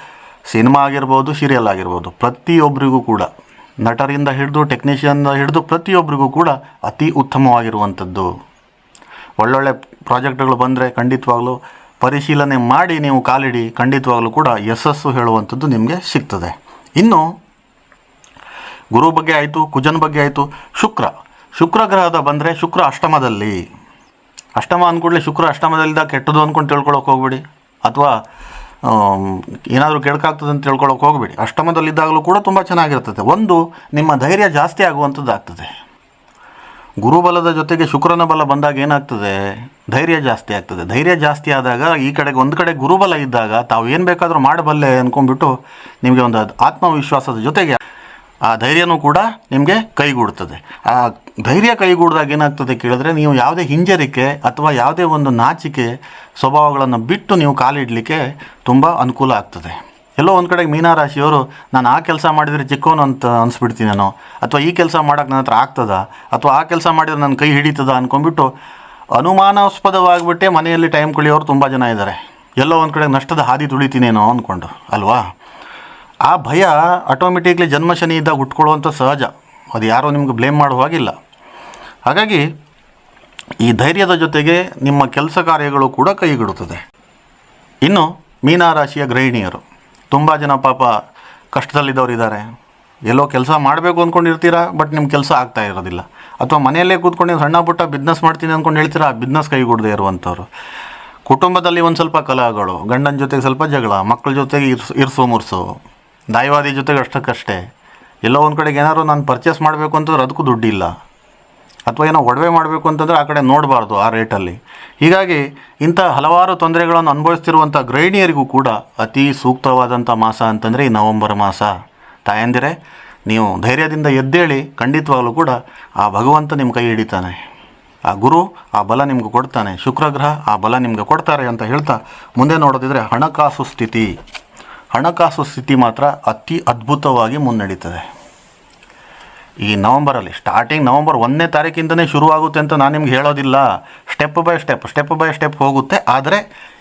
ಸಿನಿಮಾ ಆಗಿರ್ಬೋದು ಸೀರಿಯಲ್ ಆಗಿರ್ಬೋದು ಪ್ರತಿಯೊಬ್ಬರಿಗೂ ಕೂಡ ನಟರಿಂದ ಹಿಡಿದು ಟೆಕ್ನಿಷಿಯನ್ನ ಹಿಡಿದು ಪ್ರತಿಯೊಬ್ಬರಿಗೂ ಕೂಡ ಅತಿ ಉತ್ತಮವಾಗಿರುವಂಥದ್ದು. ಒಳ್ಳೊಳ್ಳೆ ಪ್ರಾಜೆಕ್ಟ್ಗಳು ಬಂದರೆ ಖಂಡಿತವಾಗ್ಲೂ ಪರಿಶೀಲನೆ ಮಾಡಿ ನೀವು ಕಾಲಿಡಿ, ಖಂಡಿತವಾಗಲೂ ಕೂಡ ಯಶಸ್ಸು ಹೇಳುವಂಥದ್ದು ನಿಮಗೆ ಸಿಗ್ತದೆ. ಇನ್ನು, ಗುರು ಬಗ್ಗೆ ಆಯಿತು, ಕುಜನ್ ಬಗ್ಗೆ ಆಯಿತು, ಶುಕ್ರ. ಶುಕ್ರ ಗ್ರಹದ ಬಂದರೆ ಶುಕ್ರ ಅಷ್ಟಮದಲ್ಲಿ. ಅಷ್ಟಮ ಅಂದ್ಕೂಡಲೇ ಶುಕ್ರ ಅಷ್ಟಮದಲ್ಲಿದ್ದ ಕೆಟ್ಟದ್ದು ಅಂದ್ಕೊಂಡು ತಿಳ್ಕೊಳಕ್ಕೆ ಹೋಗ್ಬೇಡಿ. ಅಥವಾ ಏನಾದರೂ ಕೆಡಕಾಗ್ತದೆ ಅಂತ ತಿಳ್ಕೊಳಕ್ಕೆ ಹೋಗ್ಬೇಡಿ. ಅಷ್ಟಮದಲ್ಲಿದ್ದಾಗಲೂ ಕೂಡ ತುಂಬ ಚೆನ್ನಾಗಿರ್ತದೆ. ಒಂದು, ನಿಮ್ಮ ಧೈರ್ಯ ಜಾಸ್ತಿ ಆಗುವಂಥದ್ದು ಆಗ್ತದೆ. ಗುರುಬಲದ ಜೊತೆಗೆ ಶುಕ್ರನ ಬಲ ಬಂದಾಗ ಏನಾಗ್ತದೆ? ಧೈರ್ಯ ಜಾಸ್ತಿ ಆಗ್ತದೆ. ಧೈರ್ಯ ಜಾಸ್ತಿ ಆದಾಗ ಈ ಕಡೆಗೆ ಒಂದು ಕಡೆ ಗುರುಬಲ ಇದ್ದಾಗ ತಾವು ಏನು ಬೇಕಾದರೂ ಮಾಡಬಲ್ಲೆ ಅಂದ್ಕೊಂಡ್ಬಿಟ್ಟು ನಿಮಗೆ ಒಂದು ಆತ್ಮವಿಶ್ವಾಸದ ಜೊತೆಗೆ ಆ ಧೈರ್ಯನೂ ಕೂಡ ನಿಮಗೆ ಕೈಗೂಡ್ತದೆ. ಆ ಧೈರ್ಯ ಕೈಗೂಡಿದಾಗ ಏನಾಗ್ತದೆ ಕೇಳಿದ್ರೆ ನೀವು ಯಾವುದೇ ಹಿಂಜರಿಕೆ ಅಥವಾ ಯಾವುದೇ ಒಂದು ನಾಚಿಕೆ ಸ್ವಭಾವಗಳನ್ನು ಬಿಟ್ಟು ನೀವು ಕಾಲಿಡಲಿಕ್ಕೆ ತುಂಬ ಅನುಕೂಲ ಆಗ್ತದೆ. ಎಲ್ಲೋ ಒಂದು ಕಡೆಗೆ ಮೀನಾರಾಶಿಯವರು, ನಾನು ಆ ಕೆಲಸ ಮಾಡಿದರೆ ಚಿಕ್ಕವನು ಅಂತ ಅನಿಸ್ಬಿಡ್ತೀನಿ ನಾನು. ಅಥವಾ ಈ ಕೆಲಸ ಮಾಡೋಕೆ ನನ್ನ ಹತ್ರ ಆಗ್ತದ. ಅಥವಾ ಆ ಕೆಲಸ ಮಾಡಿದ್ರೆ ನನ್ನ ಕೈ ಹಿಡಿತದ ಅಂದ್ಕೊಂಡ್ಬಿಟ್ಟು ಅನುಮಾನಾಸ್ಪದವಾಗಿಬಿಟ್ಟೆ ಮನೆಯಲ್ಲಿ ಟೈಮ್ ಕಳಿಯೋರು ತುಂಬ ಜನ ಇದ್ದಾರೆ. ಎಲ್ಲೋ ಒಂದು ಕಡೆ ನಷ್ಟದ ಹಾದಿ ತುಳಿತೀನೇನೋ ಅಂದ್ಕೊಂಡು ಅಲ್ವಾ? ಆ ಭಯ ಆಟೋಮೆಟಿಕ್ಲಿ ಜನ್ಮಶನಿ ಇದ್ದಾಗ ಹುಟ್ಕೊಳ್ಳುವಂಥ ಸಹಜ. ಅದು ಯಾರೂ ನಿಮ್ಗೆ ಬ್ಲೇಮ್ ಮಾಡೋ ಹಾಗಿಲ್ಲ. ಹಾಗಾಗಿ ಈ ಧೈರ್ಯದ ಜೊತೆಗೆ ನಿಮ್ಮ ಕೆಲಸ ಕಾರ್ಯಗಳು ಕೂಡ ಕೈಗಿಡುತ್ತದೆ ಇನ್ನು ಮೀನಾರಾಶಿಯ ಗೃಹಿಣಿಯರು, ತುಂಬ ಜನ ಪಾಪ ಕಷ್ಟದಲ್ಲಿದ್ದವರು ಇದ್ದಾರೆ. ಎಲ್ಲೋ ಕೆಲಸ ಮಾಡಬೇಕು ಅಂದ್ಕೊಂಡಿರ್ತೀರಾ ಬಟ್ ನಿಮ್ಮ ಕೆಲಸ ಆಗ್ತಾ ಇರೋದಿಲ್ಲ. ಅಥವಾ ಮನೆಯಲ್ಲೇ ಕೂತ್ಕೊಂಡು ನೀವು ಸಣ್ಣ ಪುಟ್ಟ ಬಿಸ್ನೆಸ್ ಮಾಡ್ತೀನಿ ಅಂದ್ಕೊಂಡು ಹೇಳ್ತೀರಾ, ಆ ಬಿಸ್ನೆಸ್ ಕೈಗೂಡದೇ ಇರುವಂಥವ್ರು. ಕುಟುಂಬದಲ್ಲಿ ಒಂದು ಸ್ವಲ್ಪ ಕಲಹಗಳು, ಗಂಡನ ಜೊತೆಗೆ ಸ್ವಲ್ಪ ಜಗಳ ಮಕ್ಕಳ ಜೊತೆಗೆ ಇರ್ಸು, ಇರ್ಸೋ ಮುರ್ಸು. ದಾಯವಾದಿ ಜೊತೆಗೆ ಅಷ್ಟಕ್ಕಷ್ಟೇ ಎಲ್ಲೋ ಒಂದು ಕಡೆಗೆ ಏನಾದ್ರು ನಾನು ಪರ್ಚೇಸ್ ಮಾಡಬೇಕು ಅಂತಂದ್ರೆ ಅದಕ್ಕೂ ದುಡ್ಡಿಲ್ಲ. ಅಥವಾ ಏನೋ ಒಡವೆ ಮಾಡಬೇಕು ಅಂತಂದರೆ ಆ ಕಡೆ ನೋಡಬಾರ್ದು ಆ ರೇಟಲ್ಲಿ. ಹೀಗಾಗಿ ಇಂಥ ಹಲವಾರು ತೊಂದರೆಗಳನ್ನು ಅನುಭವಿಸ್ತಿರುವಂಥ ಗೃಹಿಣಿಯರಿಗೂ ಕೂಡ ಅತಿ ಸೂಕ್ತವಾದಂಥ ಮಾಸ ಅಂತಂದರೆ ಈ ನವಂಬರ್ ಮಾಸ. ತಾಯಂದಿರೆ, ನೀವು ಧೈರ್ಯದಿಂದ ಎದ್ದೇಳಿ ಖಂಡಿತವಾಗಲೂ ಕೂಡ ಆ ಭಗವಂತ ನಿಮ್ಮ ಕೈ ಹಿಡಿತಾನೆ. ಆ ಗುರು ಆ ಬಲ ನಿಮ್ಗೆ ಕೊಡ್ತಾನೆ. ಶುಕ್ರಗ್ರಹ ಆ ಬಲ ನಿಮ್ಗೆ ಕೊಡ್ತಾರೆ ಅಂತ ಹೇಳ್ತಾ ಮುಂದೆ ನೋಡೋದಿದ್ರೆ ಹಣಕಾಸು ಸ್ಥಿತಿ. ಹಣಕಾಸು ಸ್ಥಿತಿ ಮಾತ್ರ ಅತಿ ಅದ್ಭುತವಾಗಿ ಮುನ್ನಡೀತದೆ. ಈ ನವಂಬರಲ್ಲಿ ಸ್ಟಾರ್ಟಿಂಗ್ ನವಂಬರ್ ಒಂದನೇ ತಾರೀಕಿಂದನೇ ಶುರುವಾಗುತ್ತೆ ಅಂತ ನಾನು ನಿಮ್ಗೆ ಹೇಳೋದಿಲ್ಲ. Step by step step by step ಹೋಗುತ್ತೆ. ಆದರೆ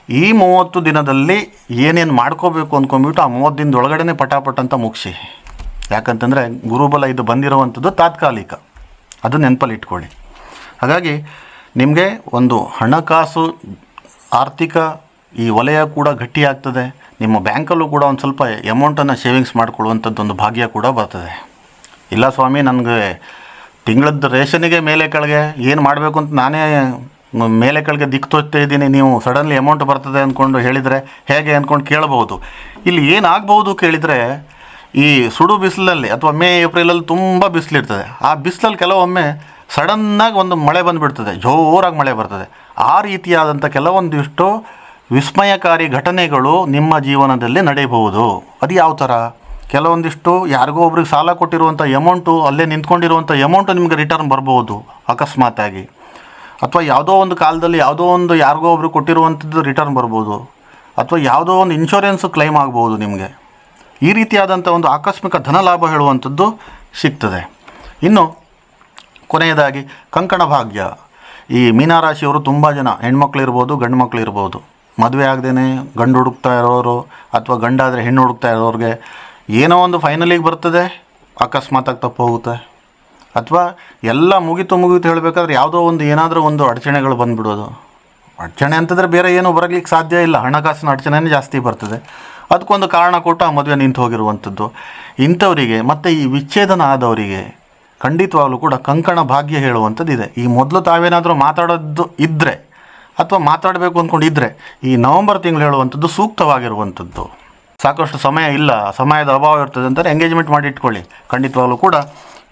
ಈ ಮೂವತ್ತು ದಿನದಲ್ಲಿ ಏನೇನು ಮಾಡ್ಕೋಬೇಕು ಅಂದ್ಕೊಂಡ್ಬಿಟ್ಟು ಆ ಮೂವತ್ತು ದಿನದ ಒಳಗಡೆನೆ ಪಟಾಪಟ್ ಅಂತ ಮುಗಿಸಿ. ಯಾಕಂತಂದರೆ ಗುರುಬಲ ಇದು ಬಂದಿರುವಂಥದ್ದು ತಾತ್ಕಾಲಿಕ. ಅದು ನೆನಪಲ್ಲಿ ಇಟ್ಕೊಳ್ಳಿ. ಹಾಗಾಗಿ ನಿಮಗೆ ಒಂದು ಹಣಕಾಸು ಆರ್ಥಿಕ ಈ ವಲಯ ಕೂಡ ಗಟ್ಟಿಯಾಗ್ತದೆ ನಿಮ್ಮ ಬ್ಯಾಂಕಲ್ಲೂ ಕೂಡ ಒಂದು ಸ್ವಲ್ಪ ಎಮೌಂಟನ್ನು ಸೇವಿಂಗ್ಸ್ ಮಾಡಿಕೊಳ್ಳುವಂಥದ್ದು ಒಂದು ಭಾಗ್ಯ ಕೂಡ ಬರ್ತದೆ. ಇಲ್ಲ ಸ್ವಾಮಿ, ನನಗೆ ತಿಂಗಳದ್ದು ರೇಷನಿಗೆ ಮೇಲೆ ಕೆಳಗೆ ಏನು ಮಾಡಬೇಕು ಅಂತ ನಾನೇ ಮೇಲೆ ಕೆಳಗೆ ದಿಕ್ಕು ತೋಚ್ತಾ ಇದ್ದೀನಿ. ನೀವು ಸಡನ್ಲಿ ಅಮೌಂಟ್ ಬರ್ತದೆ ಅಂದ್ಕೊಂಡು ಹೇಳಿದರೆ ಹೇಗೆ ಅಂದ್ಕೊಂಡು ಕೇಳಬಹುದು. ಇಲ್ಲಿ ಏನಾಗ್ಬೋದು ಕೇಳಿದರೆ, ಈ ಸುಡು ಬಿಸಿಲಲ್ಲಿ ಅಥವಾ ಮೇ, ಏಪ್ರಿಲಲ್ಲಿ ತುಂಬ ಬಿಸಿಲಿರ್ತದೆ. ಆ ಬಿಸಿಲಲ್ಲಿ ಕೆಲವೊಮ್ಮೆ ಸಡನ್ನಾಗಿ ಒಂದು ಮಳೆ ಬಂದುಬಿಡ್ತದೆ. ಜೋರಾಗಿ ಮಳೆ ಬರ್ತದೆ. ಆ ರೀತಿಯಾದಂಥ ಕೆಲವೊಂದಿಷ್ಟು ವಿಸ್ಮಯಕಾರಿ ಘಟನೆಗಳು ನಿಮ್ಮ ಜೀವನದಲ್ಲಿ ನಡೆಯಬಹುದು. ಅದು ಯಾವ ಥರ? ಕೆಲವೊಂದಿಷ್ಟು ಯಾರಿಗೋ ಒಬ್ರಿಗೆ ಸಾಲ ಕೊಟ್ಟಿರುವಂಥ ಎಮೌಂಟು ಅಲ್ಲೇ ನಿಂತ್ಕೊಂಡಿರುವಂಥ ಎಮೌಂಟು ನಿಮಗೆ ರಿಟರ್ನ್ ಬರ್ಬೋದು ಅಕಸ್ಮಾತಾಗಿ ಅಥವಾ ಯಾವುದೋ ಒಂದು ಕಾಲದಲ್ಲಿ ಯಾವುದೋ ಒಂದು ಯಾರಿಗೋ ಒಬ್ರಿಗೆ ಕೊಟ್ಟಿರುವಂಥದ್ದು ರಿಟರ್ನ್ ಬರ್ಬೋದು. ಅಥವಾ ಯಾವುದೋ ಒಂದು ಇನ್ಶೂರೆನ್ಸು ಕ್ಲೈಮ್ ಆಗ್ಬೋದು ನಿಮಗೆ. ಈ ರೀತಿಯಾದಂಥ ಒಂದು ಆಕಸ್ಮಿಕ ಧನ ಲಾಭ ಹೇಳುವಂಥದ್ದು ಸಿಗ್ತದೆ. ಇನ್ನು ಕೊನೆಯದಾಗಿ ಕಂಕಣ ಭಾಗ್ಯ. ಈ ಮೀನಾರಾಶಿಯವರು ತುಂಬ ಜನ, ಹೆಣ್ಮಕ್ಳು ಇರ್ಬೋದು ಗಂಡು ಇರ್ಬೋದು. ಮದುವೆ ಆಗದೇನೆ ಗಂಡು ಹುಡುಕ್ತಾ ಇರೋರು ಅಥವಾ ಗಂಡಾದರೆ ಹೆಣ್ಣು ಹುಡುಕ್ತಾ ಇರೋರಿಗೆ ಏನೋ ಒಂದು ಫೈನಲಿಗೆ ಬರ್ತದೆ ಅಕಸ್ಮಾತಾಗಿ ತಪ್ಪು ಹೋಗುತ್ತೆ ಅಥವಾ ಎಲ್ಲ ಮುಗಿತು ಮುಗಿತು ಹೇಳಬೇಕಾದ್ರೆ ಯಾವುದೋ ಒಂದು ಏನಾದರೂ ಒಂದು ಅಡಚಣೆಗಳು ಬಂದುಬಿಡೋದು. ಅಡಚಣೆ ಅಂತಂದರೆ ಬೇರೆ ಏನೂ ಬರಲಿಕ್ಕೆ ಸಾಧ್ಯ ಇಲ್ಲ. ಹಣಕಾಸಿನ ಅಡಚಣೆನೇ ಜಾಸ್ತಿ ಬರ್ತದೆ. ಅದಕ್ಕೊಂದು ಕಾರಣ ಕೊಟ್ಟು ಆ ಮದುವೆ ನಿಂತು ಹೋಗಿರುವಂಥದ್ದು. ಇಂಥವರಿಗೆ ಮತ್ತು ಈ ವಿಚ್ಛೇದನ ಆದವರಿಗೆ ಖಂಡಿತವಾಗಲೂ ಕೂಡ ಕಂಕಣ ಭಾಗ್ಯ ಹೇಳುವಂಥದ್ದು ಇದೆ ಈ ಮೊದಲು ತಾವೇನಾದರೂ ಮಾತಾಡೋದು ಇದ್ದರೆ ಅಥವಾ ಮಾತಾಡಬೇಕು ಅಂದ್ಕೊಂಡಿದ್ದರೆ ಈ ನವಂಬರ್ ತಿಂಗಳು ಹೇಳುವಂಥದ್ದು ಸೂಕ್ತವಾಗಿರುವಂಥದ್ದು. ಸಾಕಷ್ಟು ಸಮಯ ಇಲ್ಲ, ಸಮಯದ ಅಭಾವ ಇರ್ತದೆ ಅಂತಾರೆ ಎಂಗೇಜ್ಮೆಂಟ್ ಮಾಡಿ ಇಟ್ಕೊಳ್ಳಿ. ಖಂಡಿತವಾಗಲೂ ಕೂಡ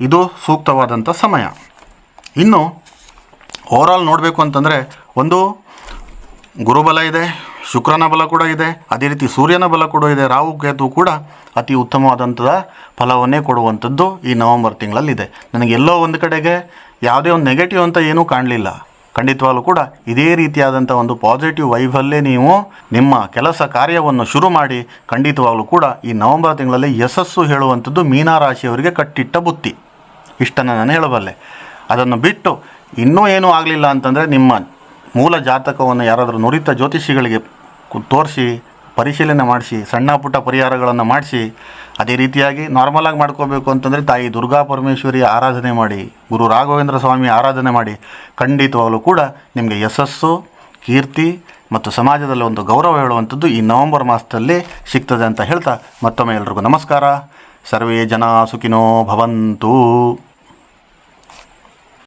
ಇದು ಸೂಕ್ತವಾದಂಥ ಸಮಯ. ಇನ್ನು ಓವರಾಲ್ ನೋಡಬೇಕು ಅಂತಂದರೆ ಒಂದು ಗುರುಬಲ ಇದೆ, ಶುಕ್ರನ ಬಲ ಕೂಡ ಇದೆ, ಅದೇ ರೀತಿ ಸೂರ್ಯನ ಬಲ ಕೂಡ ಇದೆ, ರಾಹು ಕೇತು ಕೂಡ ಅತಿ ಉತ್ತಮವಾದಂಥ ಫಲವನ್ನೇ ಕೊಡುವಂಥದ್ದು ಈ ನವಂಬರ್ ತಿಂಗಳಲ್ಲಿದೆ. ನನಗೆ ಎಲ್ಲೋ ಒಂದು ಕಡೆಗೆ ಯಾವುದೇ ಒಂದು ನೆಗೆಟಿವ್ ಅಂತ ಏನೂ ಕಾಣಲಿಲ್ಲ. ಖಂಡಿತವಾಗ್ಲೂ ಕೂಡ ಇದೇ ರೀತಿಯಾದಂಥ ಒಂದು ಪಾಸಿಟಿವ್ ವೈಫಲ್ಲೇ ನೀವು ನಿಮ್ಮ ಕೆಲಸ ಕಾರ್ಯವನ್ನು ಶುರು ಮಾಡಿ ಖಂಡಿತವಾಗ್ಲೂ ಕೂಡ ಈ ನವೆಂಬರ್ ತಿಂಗಳಲ್ಲಿ ಯಶಸ್ಸು ಹೇಳುವಂಥದ್ದು ಮೀನಾರಾಶಿಯವರಿಗೆ ಕಟ್ಟಿಟ್ಟ ಬುತ್ತಿ. ಇಷ್ಟನ್ನು ನಾನು ಹೇಳಬಲ್ಲೆ. ಅದನ್ನು ಬಿಟ್ಟು ಇನ್ನೂ ಏನೂ ಆಗಲಿಲ್ಲ ಅಂತಂದರೆ ನಿಮ್ಮ ಮೂಲ ಜಾತಕವನ್ನು ಯಾರಾದರೂ ನುರಿತ ಜ್ಯೋತಿಷಿಗಳಿಗೆ ತೋರಿಸಿ, ಪರಿಶೀಲನೆ ಮಾಡಿಸಿ, ಸಣ್ಣ ಪುಟ್ಟ ಪರಿಹಾರಗಳನ್ನು ಮಾಡಿಸಿ ಅದೇ ರೀತಿಯಾಗಿ ನಾರ್ಮಲಾಗಿ ಮಾಡ್ಕೋಬೇಕು ಅಂತಂದರೆ ತಾಯಿ ದುರ್ಗಾ ಪರಮೇಶ್ವರಿ ಆರಾಧನೆ ಮಾಡಿ, ಗುರು ರಾಘವೇಂದ್ರ ಸ್ವಾಮಿ ಆರಾಧನೆ ಮಾಡಿ, ಖಂಡಿತವಾಗಲೂ ಕೂಡ ನಿಮಗೆ ಯಶಸ್ಸು, ಕೀರ್ತಿ ಮತ್ತು ಸಮಾಜದಲ್ಲಿ ಒಂದು ಗೌರವ ಹೇಳುವಂಥದ್ದು ಈ ನವೆಂಬರ್ ಮಾಸದಲ್ಲಿ ಸಿಗ್ತದೆ ಅಂತ ಹೇಳ್ತಾ ಮತ್ತೊಮ್ಮೆ ಎಲ್ರಿಗೂ ನಮಸ್ಕಾರ. ಸರ್ವೇ ಜನ ಸುಖಿನೋ ಭವಂತು.